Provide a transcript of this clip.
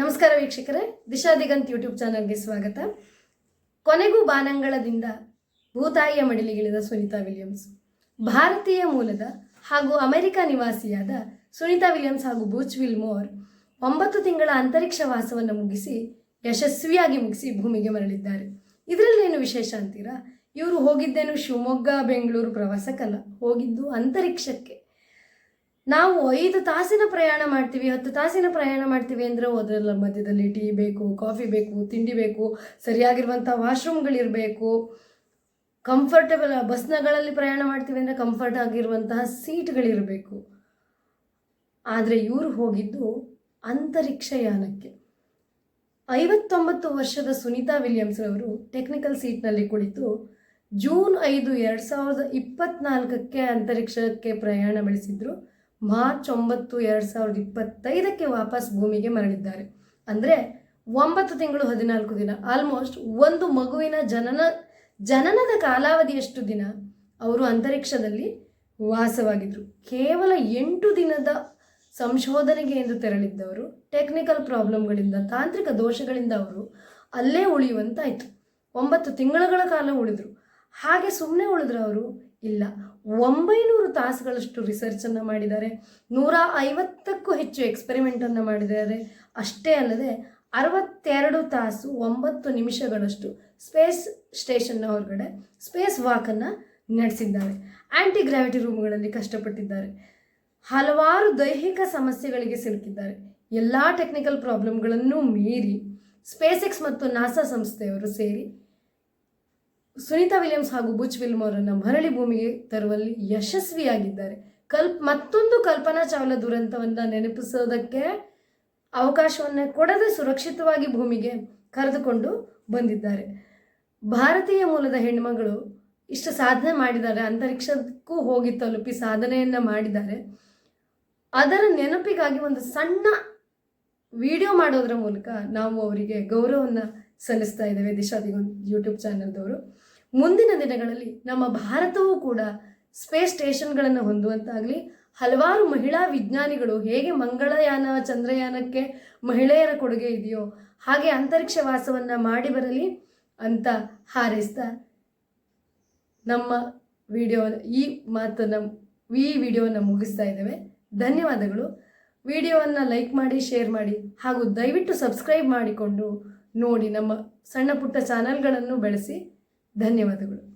ನಮಸ್ಕಾರ ವೀಕ್ಷಕರೇ, ದಿಶಾ ದಿಗಂತ್ ಯೂಟ್ಯೂಬ್ ಚಾನಲ್ಗೆ ಸ್ವಾಗತ. ಕೊನೆಗೂ ಬಾನಂಗಳದಿಂದ ಭೂತಾಯಿಯ ಮಡಿಲಿಗಿಳಿದ ಸುನೀತಾ ವಿಲಿಯಮ್ಸ್, ಭಾರತೀಯ ಮೂಲದ ಹಾಗೂ ಅಮೆರಿಕ ನಿವಾಸಿಯಾದ ಸುನೀತಾ ವಿಲಿಯಮ್ಸ್ ಹಾಗೂ ಬೂಚ್ ವಿಲ್ಮೋರ್ ಒಂಬತ್ತು ತಿಂಗಳ ಅಂತರಿಕ್ಷ ವಾಸವನ್ನು ಮುಗಿಸಿ, ಯಶಸ್ವಿಯಾಗಿ ಮುಗಿಸಿ ಭೂಮಿಗೆ ಮರಳಿದ್ದಾರೆ. ಇದರಲ್ಲೇನು ವಿಶೇಷ ಅಂತೀರಾ? ಇವರು ಹೋಗಿದ್ದೇನು ಶಿವಮೊಗ್ಗ, ಬೆಂಗಳೂರು ಪ್ರವಾಸಕ್ಕಲ್ಲ, ಹೋಗಿದ್ದು ಅಂತರಿಕ್ಷಕ್ಕೆ. ನಾವು ಐದು ತಾಸಿನ ಪ್ರಯಾಣ ಮಾಡ್ತೀವಿ, ಹತ್ತು ತಾಸಿನ ಪ್ರಯಾಣ ಮಾಡ್ತೀವಿ ಅಂದರೆ ಅದರಲ್ಲ ಮಧ್ಯದಲ್ಲಿ ಟೀ ಬೇಕು, ಕಾಫಿ ಬೇಕು, ತಿಂಡಿ ಬೇಕು, ಸರಿಯಾಗಿರುವಂಥ ವಾಶ್ರೂಮ್ಗಳಿರಬೇಕು ಕಂಫರ್ಟಬಲ್ ಬಸ್ನಗಳಲ್ಲಿ ಪ್ರಯಾಣ ಮಾಡ್ತೀವಿ ಅಂದರೆ ಕಂಫರ್ಟ್ ಆಗಿರುವಂತಹ ಸೀಟ್ಗಳಿರಬೇಕು ಆದರೆ ಇವರು ಹೋಗಿದ್ದು ಅಂತರಿಕ್ಷಯಾನಕ್ಕೆ ಐವತ್ತೊಂಬತ್ತು ವರ್ಷದ ಸುನೀತಾ ವಿಲಿಯಮ್ಸ್ ಅವರು ಟೆಕ್ನಿಕಲ್ ಸೀಟ್ನಲ್ಲಿ ಕುಳಿತು ಜೂನ್ ಐದು, ಎರಡು ಸಾವಿರದ ಇಪ್ಪತ್ನಾಲ್ಕಕ್ಕೆ ಅಂತರಿಕ್ಷಕ್ಕೆ ಪ್ರಯಾಣ ಬೆಳೆಸಿದ್ರು. ಮಾರ್ಚ್ ಒಂಬತ್ತು ಎರಡು ಸಾವಿರದ ಇಪ್ಪತ್ತೈದಕ್ಕೆ ವಾಪಸ್ ಭೂಮಿಗೆ ಮರಳಿದ್ದಾರೆ. ಅಂದರೆ ಒಂಬತ್ತು ತಿಂಗಳು ಹದಿನಾಲ್ಕು ದಿನ ಆಲ್ಮೋಸ್ಟ್ ಒಂದು ಮಗುವಿನ ಜನನ, ಜನನದ ಕಾಲಾವಧಿ ಎಷ್ಟು ದಿನ? ಅವರು ಅಂತರಿಕ್ಷದಲ್ಲಿ ವಾಸವಾಗಿದ್ದರು ಕೇವಲ ಎಂಟು ದಿನದ ಸಂಶೋಧನೆಗೆ ಎಂದು ತೆರಳಿದ್ದವರು ಟೆಕ್ನಿಕಲ್ ಪ್ರಾಬ್ಲಮ್ಗಳಿಂದ ತಾಂತ್ರಿಕ ದೋಷಗಳಿಂದ ಅವರು ಅಲ್ಲೇ ಉಳಿಯುವಂತಾಯಿತು. ಒಂಬತ್ತು ತಿಂಗಳುಗಳ ಕಾಲ ಉಳಿದರು. ಹಾಗೆ ಸುಮ್ಮನೆ ಉಳಿದ್ರು ಅವರು. ಇಲ್ಲ. ಒಂಬೈನೂರು ತಾಸುಗಳಷ್ಟು ರಿಸರ್ಚನ್ನು ಮಾಡಿದ್ದಾರೆ. ನೂರ ಐವತ್ತಕ್ಕೂ ಹೆಚ್ಚು ಎಕ್ಸ್ಪೆರಿಮೆಂಟನ್ನು ಮಾಡಿದ್ದಾರೆ. ಅಷ್ಟೇ ಅಲ್ಲದೆ, ಅರವತ್ತೆರಡು ತಾಸು ಒಂಬತ್ತು ನಿಮಿಷಗಳಷ್ಟು ಸ್ಪೇಸ್ ಸ್ಟೇಷನ್ನ ಹೊರಗಡೆ ಸ್ಪೇಸ್ ವಾಕನ್ನು ನಡೆಸಿದ್ದಾರೆ. ಆ್ಯಂಟಿ ಗ್ರಾವಿಟಿ ರೂಮ್ಗಳಲ್ಲಿ ಕಷ್ಟಪಟ್ಟಿದ್ದಾರೆ. ಹಲವಾರು ದೈಹಿಕ ಸಮಸ್ಯೆಗಳಿಗೆ ಸಿಲುಕಿದ್ದಾರೆ. ಎಲ್ಲ ಟೆಕ್ನಿಕಲ್ ಪ್ರಾಬ್ಲಮ್ಗಳನ್ನು ಮೀರಿ ಸ್ಪೇಸ್ ಎಕ್ಸ್ ಮತ್ತು ನಾಸಾ ಸಂಸ್ಥೆಯವರು ಸೇರಿ ಸುನೀತಾ ವಿಲಿಯಮ್ಸ್ ಹಾಗೂ ಬುಚ್ ವಿಲ್ಮೋರನ್ನು ಮರಳಿ ಭೂಮಿಗೆ ತರುವಲ್ಲಿ ಯಶಸ್ವಿಯಾಗಿದ್ದಾರೆ. ಕಲ್ಪ್ ಮತ್ತೊಂದು ಕಲ್ಪನಾ ಚಾವ್ಲಾ ದುರಂತವನ್ನು ನೆನಪಿಸೋದಕ್ಕೆ ಅವಕಾಶವನ್ನು ಕೊಡದೆ ಸುರಕ್ಷಿತವಾಗಿ ಭೂಮಿಗೆ ಕರೆದುಕೊಂಡು ಬಂದಿದ್ದಾರೆ. ಭಾರತೀಯ ಮೂಲದ ಹೆಣ್ಮಗಳು ಇಷ್ಟು ಸಾಧನೆ ಮಾಡಿದ್ದಾರೆ, ಅಂತರಿಕ್ಷಕ್ಕೂ ಹೋಗಿ ತಲುಪಿ ಸಾಧನೆಯನ್ನು ಮಾಡಿದ್ದಾರೆ. ಅದರ ನೆನಪಿಗಾಗಿ ಒಂದು ಸಣ್ಣ ವಿಡಿಯೋ ಮಾಡೋದ್ರ ಮೂಲಕ ನಾವು ಅವರಿಗೆ ಗೌರವವನ್ನು ಸಲ್ಲಿಸ್ತಾ ಇದ್ದೇವೆ. ದಿಶಾ ದಿಗೊಂದ್ ಯೂಟ್ಯೂಬ್ ಚಾನಲ್ದವರು. ಮುಂದಿನ ದಿನಗಳಲ್ಲಿ ನಮ್ಮ ಭಾರತವೂ ಕೂಡ ಸ್ಪೇಸ್ ಸ್ಟೇಷನ್ಗಳನ್ನು ಹೊಂದುವಂತಾಗಲಿ, ಹಲವಾರು ಮಹಿಳಾ ವಿಜ್ಞಾನಿಗಳು ಹೇಗೆ ಮಂಗಳಯಾನ, ಚಂದ್ರಯಾನಕ್ಕೆ ಮಹಿಳೆಯರ ಕೊಡುಗೆ ಇದೆಯೋ ಹಾಗೆ ಅಂತರಿಕ್ಷ ವಾಸವನ್ನು ಮಾಡಿ ಬರಲಿ ಅಂತ ಹಾರೈಸ್ತಾ ನಮ್ಮ ವಿಡಿಯೋ ಈ ಮಾತನ್ನು, ಈ ವಿಡಿಯೋವನ್ನು ಮುಗಿಸ್ತಾ ಇದ್ದೇವೆ. ಧನ್ಯವಾದಗಳು. ವಿಡಿಯೋವನ್ನು ಲೈಕ್ ಮಾಡಿ ಶೇರ್ ಮಾಡಿ ಹಾಗೂ ದಯವಿಟ್ಟು ಸಬ್ಸ್ಕ್ರೈಬ್ ಮಾಡಿಕೊಂಡು ನೋಡಿ ನಮ್ಮ ಸಣ್ಣ ಪುಟ್ಟ ಚಾನಲ್ಗಳನ್ನು ಬೆಳೆಸಿ. ಧನ್ಯವಾದಗಳು.